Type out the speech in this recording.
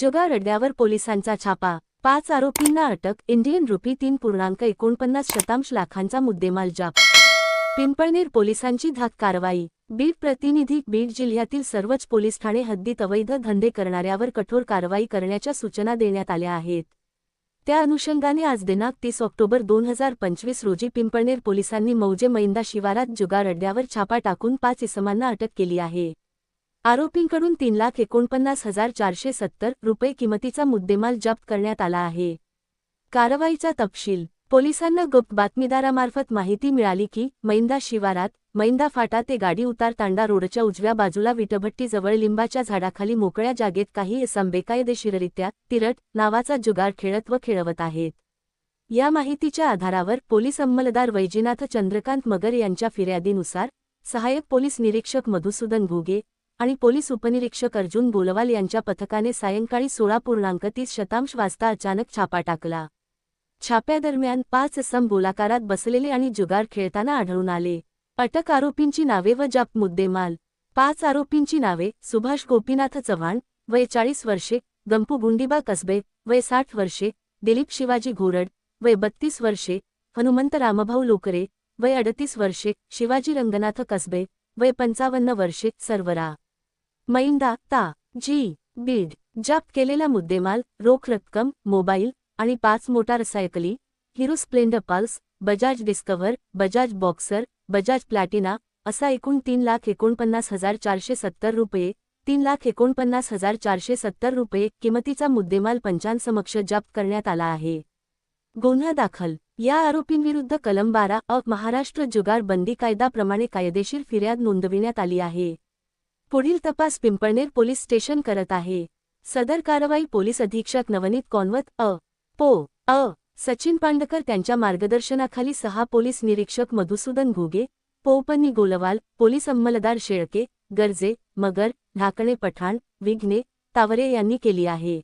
जुगार अड्ड्यावर पोलिसांचा छापा. पाच आरोपींना अटक इंडियन रुपी तीन पूर्णांक एकोणपन्नास शतांश लाखांचा मुद्देमाल जाप पिंपळनेर पोलिसांची धाक कारवाई. बीड प्रतिनिधी बीड जिल्ह्यातील सर्वच पोलीस ठाणे हद्दीत अवैध धंदे करणाऱ्यावर कठोर कारवाई करण्याच्या सूचना देण्यात आल्या आहेत. त्या अनुषंगाने आज दिनांक तीस ऑक्टोबर दोन हजार पंचवीस रोजी पिंपळनेर पोलिसांनी मौजे मैंदा शिवारात जुगार अड्ड्यावर छापा टाकून पाच इसमांना अटक केली आहे. आरोपींकडून तीन लाख एकोणपन्नास हजार चारशे सत्तर रुपये किमतीचा मुद्देमाल जप्त करण्यात आला आहे. कारवाईचा तपशील. पोलिसांना गुप्त बातमीदारामार्फत माहिती मिळाली की मैंदा शिवारात मैंदा फाटा ते गाडी उतार तांडा रोडच्या उजव्या बाजूला विटभट्टीजवळ लिंबाच्या झाडाखाली मोकळ्या जागेत काही संबेकायदेशीररित्या तिरट नावाचा जुगार खेळत व खेळवत आहेत. या माहितीच्या आधारावर पोलीस अंमलदार वैजीनाथ चंद्रकांत मगर यांच्या फिर्यादीनुसार सहाय्यक पोलीस निरीक्षक मधुसूदन घुगे आणि पोलीस उपनिरीक्षक अर्जुन बोलवाल यांच्या पथकाने सायंकाळी सोळा पूर्णांक तीस शतांश वाजता अचानक छापा टाकला. छाप्यादरम्यान पाच सम बोलाकारात बसलेले आणि जुगार खेळताना आढळून आले. अटक आरोपींची नावे व जाप मुद्देमाल पाच आरोपींची नावे सुभाष गोपीनाथ चव्हाण वय चाळीस वर्षे गंपू गुंडीबा कसबे वय साठ वर्षे दिलीप शिवाजी घोरड वय बत्तीस वर्षे हनुमंत रामभाऊ लोकरे वय अडतीस वर्षे शिवाजी रंगनाथ कसबे वय पंचावन्न वर्षे सर्वरा. मैंदा ता जी बीड जप्त केलेला मुद्देमाल रोख रक्कम मोबाईल आणि पाच मोटारसायकली Hero Splendor Pulse Bajaj Discover Bajaj Boxer Bajaj Platina असा एकूण तीन लाख एकोणपन्नास हजार चारशे सत्तर रुपये तीन लाख एकोणपन्नास हजार चारशे सत्तर रुपये किमतीचा मुद्देमाल पंचांसमक्ष जप्त करण्यात आला आहे. गुन्हा दाखल या आरोपींविरुद्ध कलम बारा अ महाराष्ट्र जुगार बंदी कायदाप्रमाणे कायदेशीर फिर्याद नोंदविण्यात आली आहे. पुढील तपास पिंपळनेर पोलीस स्टेशन करत आहे. सदर कारवाई पोलीस अधीक्षक नवनीत कॉन्वत अ. पो. अ. सचिन पांडकर त्यांच्या मार्गदर्शनाखाली सहा पोलीस निरीक्षक मधुसूदन घुगे पोपन्नी गोलवाल पोलीस अंमलदार शेळके गरजे मगर ढाकणे पठाण विघ्ने तावरे यांनी केली आहे.